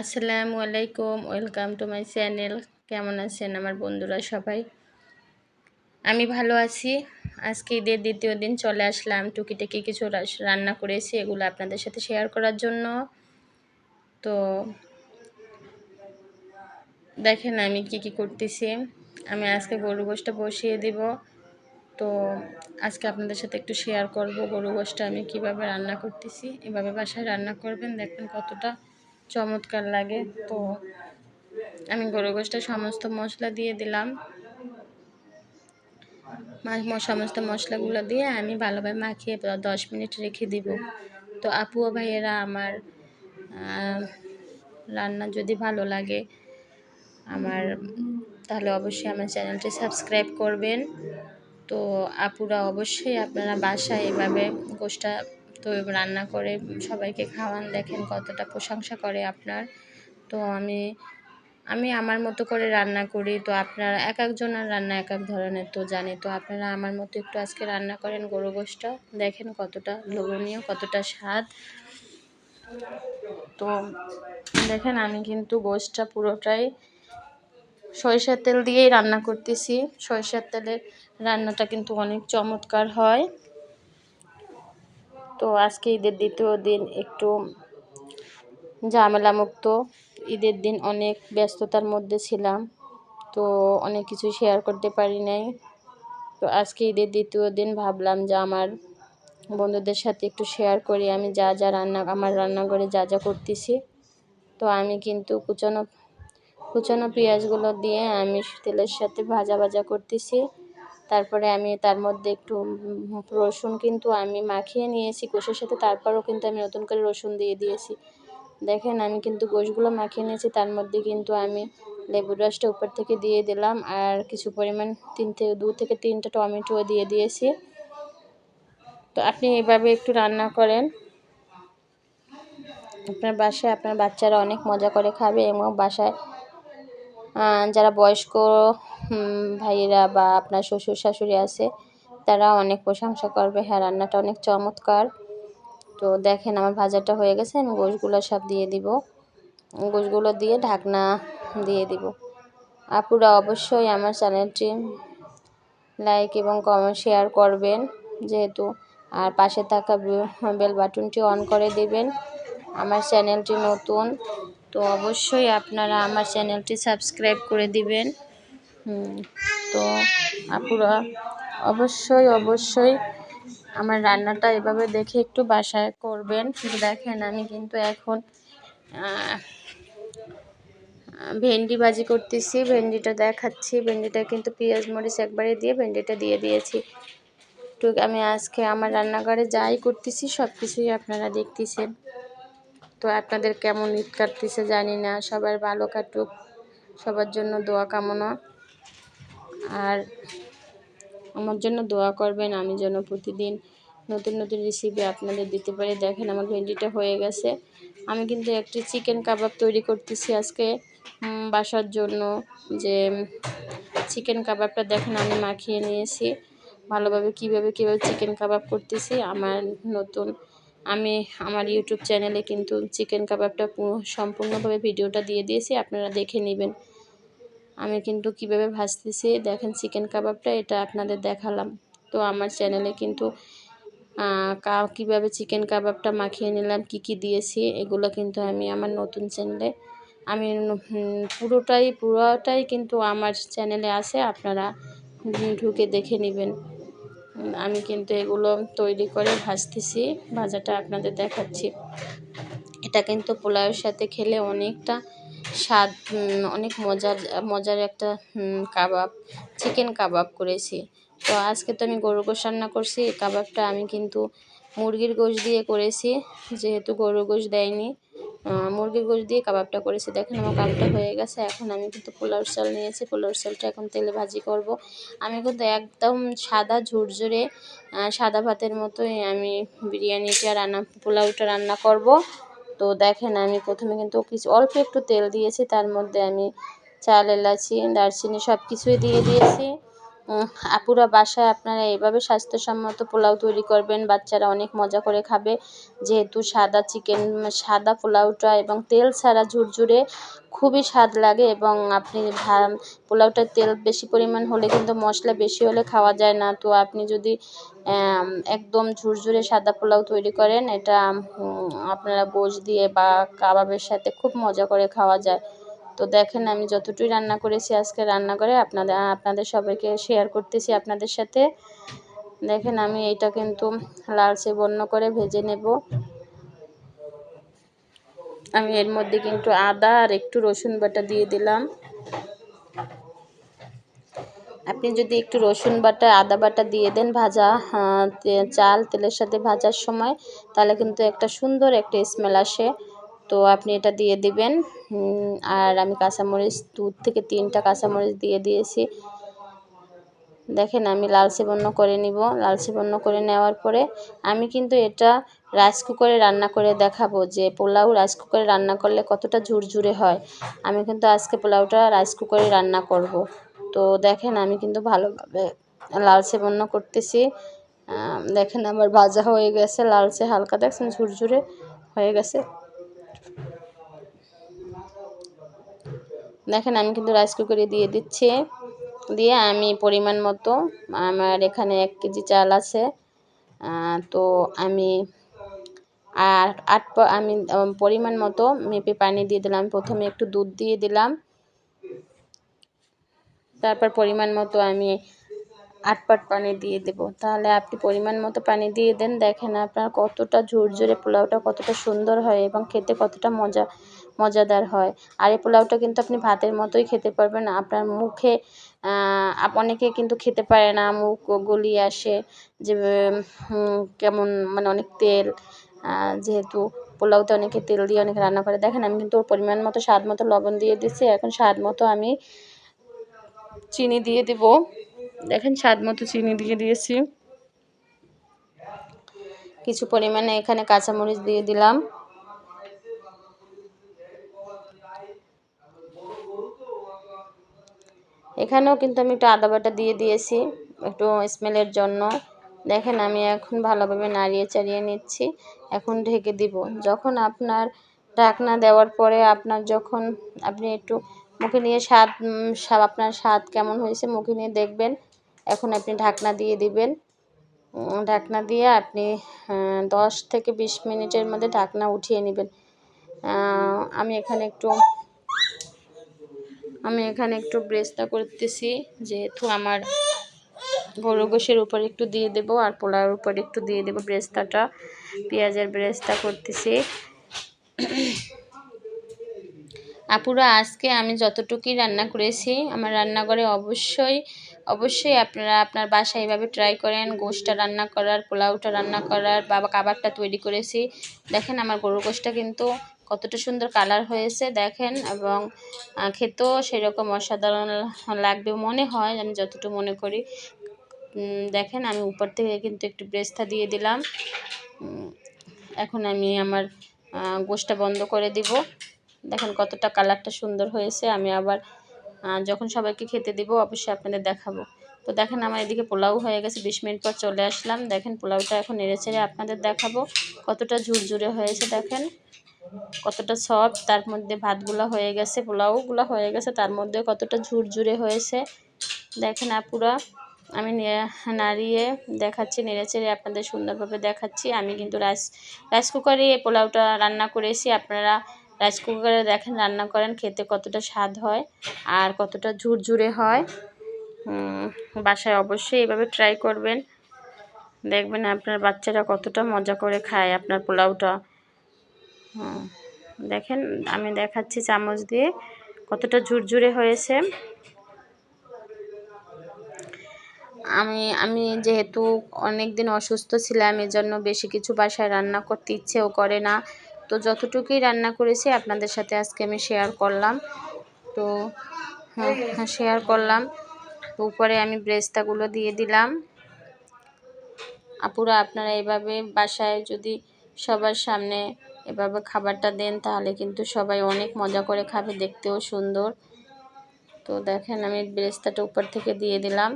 আসসালামু আলাইকুম, welcome to my channel. কেমন আছেন আমার বন্ধুরা সবাই? আমি ভালো আছি। আজকে ঈদের দ্বিতীয় দিন চলে আসলাম। টুকিটাকি কিছু রান্না করেছি, এগুলো আপনাদের সাথে শেয়ার করার জন্য। তো দেখেন আমি কি কি করতেছি। আমি আজকে গরু গোষ্ঠটা বসিয়ে দিব। তো আজকে আপনাদের সাথে একটু শেয়ার করব গরু গোষ্ঠটা আমি কীভাবে রান্না করতেছি। এভাবে বাসায় রান্না করবেন, দেখবেন কতটা চমৎকার লাগে। তো আমি গরু গোষ্ঠটা সমস্ত মশলা দিয়ে দিলাম। সমস্ত মশলাগুলো দিয়ে আমি ভালোভাবে মাখিয়ে দশ মিনিট রেখে দিব। তো আপু ও ভাইয়েরা আমার রান্না যদি ভালো লাগে, আমার তাহলে অবশ্যই আমার চ্যানেলটি সাবস্ক্রাইব করবেন। তো আপুরা অবশ্যই আপনারা বাসায় এভাবে গোষ্ঠটা তো রান্না করে সবাইকে খাওয়ান, দেখেন কতটা প্রশংসা করে আপনার। তো আমি আমি আমার মতো করে রান্না করি। তো আপনারা এক একজনের রান্না এক এক ধরনের, তো জানি। তো আপনারা আমার মতো একটু আজকে রান্না করেন গরু গোষ্ঠটা দেখেন কতটা লোভনীয়, কতটা স্বাদ। তো দেখেন, আমি কিন্তু গোষ্ঠটা পুরোটাই সরিষার তেল দিয়েই রান্না করতেছি। সরিষার তেলের রান্নাটা কিন্তু অনেক চমৎকার হয়। তো আজকে ঈদের দ্বিতীয় দিন একটু ঝামেলামুক্ত। ঈদের দিন অনেক ব্যস্ততার মধ্যে ছিলাম, তো অনেক কিছু শেয়ার করতে পারি নাই। তো আজকে ঈদের দ্বিতীয় দিন ভাবলাম যে আমার বন্ধুদের সাথে একটু শেয়ার করি, আমি যা যা রান্না, আমার রান্নাঘরে যা যা করতেছি। তো আমি কিন্তু কুচানো কুচানো পেঁয়াজগুলো দিয়ে আমি তেলের সাথে ভাজা ভাজা করতেছি। তারপরে আমি তার মধ্যে একটু রসুন কিন্তু আমি মাখিয়ে নিয়েছি গোশের সাথে, তারপরও কিন্তু আমি নতুন করে রসুন দিয়ে দিয়েছি। দেখেন, আমি কিন্তু গোশগুলো মাখিয়ে নিয়েছি, তার মধ্যে কিন্তু আমি লেবুর রসটা উপর থেকে দিয়ে দিলাম আর কিছু পরিমাণ তিন থেকে, দু থেকে তিনটা টমেটো দিয়ে দিয়েছি। তো আপনি এভাবে একটু রান্না করেন। আপনার বাসায় আপনার বাচ্চারা অনেক মজা করে খাবে এবং বাসায় যারা বয়স্ক ভাইয়েরা বা আপনার শ্বশুর শাশুড়ি আছে, তারা অনেক প্রশংসা করবে। হ্যাঁ রান্নাটা অনেক চমৎকার। তো দেখেন আমার ভাজাটা হয়ে গেছে, আমি গোশগুলো সব দিয়ে দিব। গোশগুলো দিয়ে ঢাকনা দিয়ে দিব। আপুরা অবশ্যই আমার চ্যানেলটি লাইক এবং কমেন্ট শেয়ার করবেন, যেহেতু আর পাশে থাকা বেল বাটনটি অন করে দেবেন। আমার চ্যানেলটি নতুন, তো অবশ্যই আপনারা আমার চ্যানেলটি সাবস্ক্রাইব করে দিবেন। তো আপুরা, অবশ্যই অবশ্যই আমার রান্নাটা এভাবে দেখে একটু বাসায় করবেন। দেখেন, আমি কিন্তু এখন ভেন্ডি ভাজি করতেছি, ভেন্ডিটা দেখাচ্ছি। ভেন্ডিটা কিন্তু পেঁয়াজ, মরিচ একবারে দিয়ে ভেন্ডিটা দিয়ে দিয়েছি। একটু আমি আজকে আমার রান্নাঘরে যাই করতেছি সব কিছুই আপনারা দেখতেছেন। তো আপনাদের কেমন ঈদ কাটতেছে জানি না, সবার ভালো কাটুক, সবার জন্য দোয়া কামনা। আর আমার জন্য দোয়া করবেন, আমি যেন প্রতিদিন নতুন নতুন রেসিপি আপনাদের দিতে পারি। দেখেন আমার ভেন্ডিটা হয়ে গেছে। আমি কিন্তু একটি চিকেন কাবাব তৈরি করতেছি আজকে বাসার জন্য। যে চিকেন কাবাবটা দেখেন আমি মাখিয়ে নিয়েছি। ভালোভাবে কীভাবে কীভাবে চিকেন কাবাব করতেছি, আমার নতুন, আমি আমার ইউটিউব চ্যানেলে কিন্তু চিকেন কাবাবটা সম্পূর্ণভাবে ভিডিওটা দিয়ে দিয়েছি, আপনারা দেখে নেবেন। আমি কিন্তু কীভাবে ভাজতেছি? দেখেন চিকেন কাবাবটা এটা আপনাদের দেখালাম। তো আমার চ্যানেলে কিন্তু কা কীভাবে চিকেন কাবাবটা মাখিয়ে নিলাম, কি কি দিয়েছি, এগুলো কিন্তু আমি আমার নতুন চ্যানেলে আমি পুরোটাই পুরোটাই কিন্তু আমার চ্যানেলে আছে, আপনারা ঢুকে দেখে নেবেন। আমি কিন্তু এগুলো তৈরি করে ভাজতেছি, ভাজাটা আপনাদের দেখাচ্ছি। এটা কিন্তু পোলাওয়ের সাথে খেলে অনেকটা স্বাদ অনেক মজার মজার একটা কাবাব চিকেন কাবাব করেছি। তো আজকে তো আমি গরু গোশ রান্না করছি কাবাবটা আমি কিন্তু মুরগির গোশ দিয়ে করেছি, যেহেতু গরু গোশ দেয়নি। মুরগির গোশ দিয়ে কাবাবটা করেছি। দেখেন আমার কাবাবটা হয়ে গেছে, এখন আমি কিন্তু পোলাওর চাল নিয়েছি, পোলাওর চালটা এখন তেলে ভাজি করব। আমি কিন্তু একদম সাদা ঝুরঝুরে সাদা ভাতের মতোই আমি বিরিয়ানিটা রান্না, পোলাওটা রান্না করব। তো দেখেন আমি প্রথমে কিন্তু কিছু, অল্প একটু তেল দিয়েছি, তার মধ্যে আমি চাল, এলাচি, দারচিনি সব কিছুই দিয়ে দিয়েছি। আপুরা বাসায় আপনারা এভাবে স্বাস্থ্যসম্মত পোলাও তৈরি করবেন, বাচ্চারা অনেক মজা করে খাবে। যেহেতু সাদা চিকেন, সাদা পোলাওটা এবং তেল ছাড়া ঝুরঝুরে খুবই স্বাদ লাগে এবং আপনি পোলাওটার তেল বেশি পরিমাণ হলে কিন্তু মশলা বেশি হলে খাওয়া যায় না। তো আপনি যদি একদম ঝুরঝুরে সাদা পোলাও তৈরি করেন, এটা আপনারা গোশ দিয়ে বা কাবাবের সাথে খুব মজা করে খাওয়া যায়। তো দেখেন আমি যতটুকু রান্না করেছি আজকে রান্না করে আপনাদের আপনাদের সবাইকে শেয়ার করতেছি আপনাদের সাথে। দেখেন আমি এইটা কিন্তু লালচে বন্য করে ভেজে নেব। আমি এর মধ্যে কিন্তু আদা আর একটু রসুন বাটা দিয়ে দিলাম। আপনি যদি একটু রসুন বাটা, আদা বাটা দিয়ে দেন ভাজা চাল, তেলের সাথে ভাজার সময়, তাহলে কিন্তু একটা সুন্দর একটা স্মেল আসে। তো আপনি এটা দিয়ে দিবেন। আর আমি কাঁচামরিচ দু থেকে তিনটা কাঁচামরিচ দিয়ে দিয়েছি। দেখেন আমি লালচে বন্য করে নিব। লালচে বন্য করে নেওয়ার পরে আমি কিন্তু এটা রাইস কুকারে রান্না করে দেখাবো যে পোলাও রাইস কুকারে রান্না করলে কতটা ঝুরঝুরে হয়। আমি কিন্তু আজকে পোলাওটা রাইস কুকারে রান্না করব। তো দেখেন আমি কিন্তু ভালোভাবে লালচে বন্য করতেছি। দেখেন আমার ভাজা হয়ে গেছে, লালচে হালকা দেখছেন ঝুরঝুরে হয়ে গেছে। দেখেন, আমি কিন্তু রাইস কুকারে দিয়ে দিচ্ছি। দিয়ে আমি পরিমাণ মতো আমার এখানে এক কেজি চাল আছে। তো আমি আর আট আমি পরিমাণ মতো মেপে পানি দিয়ে দিলাম। প্রথমে একটু দুধ দিয়ে দিলাম। তারপর পরিমাণ মতো আমি আট পাট পানি দিয়ে দেব। তাহলে আপনি পরিমাণ মতো পানি দিয়ে দেন। দেখেন আপনার কতটা ঝুরঝুরে পোলাওটা কতটা সুন্দর হয় এবং খেতে কতটা মজা। মজাদার হয়। আর এই পোলাওটা কিন্তু আপনি ভাতের মতোই খেতে পারবেন। আপনার মুখে অনেকে কিন্তু খেতে পারে না। মুখ গলিয়ে আসে যে কেমন মানে অনেক তেল যেহেতু পোলাওতে অনেকে তেল দিয়ে অনেকে রান্না করে। দেখেন, আমি কিন্তু ওর পরিমাণ মতো, স্বাদ মতো লবণ দিয়ে দিচ্ছি এখন স্বাদ মতো আমি চিনি দিয়ে দেব। দেখেন, স্বাদ মতো চিনি দিয়ে দিয়েছি। কিছু পরিমাণে এখানে কাঁচামরিচ দিয়ে দিলাম। এখানেও কিন্তু আমি একটু আদা বাটা দিয়ে দিয়েছি, একটু স্মেলের জন্য। দেখেন, আমি এখন ভালোভাবে নাড়িয়ে চাড়িয়ে নিচ্ছি। এখন ঢেকে দিব। যখন আপনার ঢাকনা দেওয়ার পরে আপনার যখন আপনি একটু মুখে নিয়ে স্বাদ আপনার স্বাদ কেমন হয়েছে মুখে নিয়ে দেখবেন। এখন আপনি ঢাকনা দিয়ে দিবেন। ঢাকনা দিয়ে আপনি দশ থেকে বিশ মিনিটের মধ্যে ঢাকনা উঠিয়ে নেবেন। আমি এখানে একটু আমি এখানে একটু ব্রেস্তা করতেছি, যেহেতু আমার গরু গোশের উপর একটু দিয়ে দেব আর পোলাওর উপর একটু দিয়ে দেব ব্রেস্তাটা। পেঁয়াজের ব্রেস্তা করতেছি। আপুরা, আজকে আমি যতটুকুই রান্না করেছি, আমার রান্নাঘরে অবশ্যই অবশ্যই আপনারা আপনার বাসায় এইভাবে ট্রাই করেন। গোশটা রান্না করার, পোলাওটা রান্না করার, বা কাবাবটা তৈরি করেছি। দেখেন আমার গরুর গোশটা কিন্তু কতটা সুন্দর কালার হয়েছে দেখেন এবং খেতেও সেরকম অসাধারণ লাগবে মনে হয়, আমি যতটুকু মনে করি। দেখেন আমি উপর থেকে কিন্তু একটু ব্রেস্তা দিয়ে দিলাম। এখন আমি আমার গোশটা বন্ধ করে দিব। দেখেন কতটা কালারটা সুন্দর হয়েছে, আমি আবার যখন সবাইকে খেতে দিব অবশ্যই আপনাদের দেখাবো। তো দেখেন আমার এদিকে পোলাও হয়ে গেছে, বিশ মিনিট পর চলে আসলাম। দেখেন পোলাওটা এখন নেড়ে চেড়ে আপনাদের দেখাবো কতটা ঝুরঝুরে হয়েছে, দেখেন। কতটা সফট তার মধ্যে ভাতগুলো হয়ে গেছে, পোলাওগুলো হয়ে গেছে, তার মধ্যে কতটা ঝুরঝুরে হয়েছে। দেখেন আপুরা, আমি নাড়িয়ে দেখাচ্ছি নেড়ে চেড়ে আপনাদের সুন্দরভাবে দেখাচ্ছি। আমি কিন্তু রাইস রাইস কুকারে এই পোলাওটা রান্না করেছি। আপনারা রাইস কুকারে দেখেন রান্না করেন, খেতে কতটা স্বাদ হয় আর কতটা ঝুরঝুরে হয়। বাসায় অবশ্যই এভাবে ট্রাই করবেন। দেখবেন আপনার বাচ্চারা কতটা মজা করে খায় আপনার পোলাওটা। হুম, দেখেন আমি দেখাচ্ছি চামচ দিয়ে কতটা ঝুরঝুরে হয়েছে। আমি আমি যেহেতু অনেক দিন অসুস্থ ছিলাম এজন্য বেশি কিছু বাসায় রান্না করতে ইচ্ছেও করে না। তো যতটুকুই রান্না করেছি আপনাদের সাথে আজকে আমি শেয়ার করলাম। তো হ্যাঁ শেয়ার করলাম। উপরে আমি ব্রেস্তাগুলো দিয়ে দিলাম। আপুরা আপনারা এভাবে বাসায় যদি সবার সামনে এভাবে খাবারটা দেন, তাহলে কিন্তু সবাই অনেক মজা করে খাবে, দেখতেও সুন্দর। তো দেখেন, আমি ব্রেস্তাটা উপর থেকে দিয়ে দিলাম।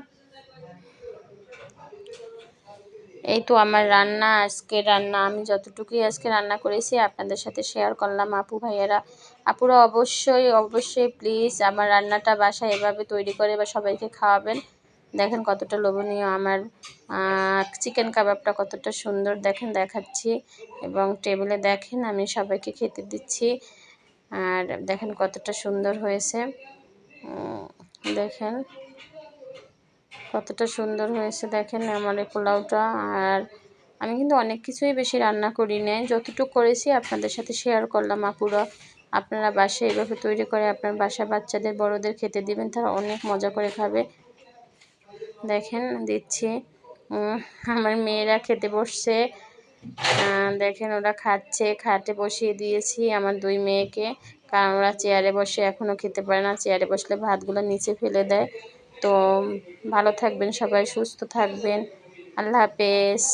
এই তো আমার রান্না আজকে রান্না। আমি যতটুকুই আজকে রান্না করেছি, আপনাদের সাথে শেয়ার করলাম। আপু ভাইয়েরা, আপুরা অবশ্যই অবশ্যই প্লিজ আমার রান্নাটা বাসায় এভাবে তৈরি করে বা সবাইকে খাওয়াবেন। দেখেন কতটা লোভনীয় আমার চিকেন কাবাবটা কতটা সুন্দর দেখেন দেখাচ্ছি এবং টেবিলে দেখেন আমি সবাইকে খেতে দিচ্ছি। আর দেখেন কতটা সুন্দর হয়েছে। দেখেন কতটা সুন্দর হয়েছে দেখেন আমার এই পোলাওটা। আর আমি কিন্তু অনেক কিছুই বেশি রান্না করি নাই যতটুকু করেছি আপনাদের সাথে শেয়ার করলাম আপুরা। আপনারা বাসায় এইভাবে তৈরি করে আপনার বাসায় বাচ্চাদের, বড়দের খেতে দিবেন, তারা অনেক মজা করে খাবে। দেখেন, দিচ্ছি। আমার মেয়েরা খেতে বসছে। দেখেন, ওরা খাচ্ছে। খাটে বসিয়ে দিয়েছি আমার দুই মেয়েকে। কারণ ওরা চেয়ারে বসে এখনও খেতে পারে না। চেয়ারে বসলে ভাতগুলো নিচে ফেলে দেয়। তো ভালো থাকবেন সবাই, সুস্থ থাকবেন। আল্লাহ হাফেজ।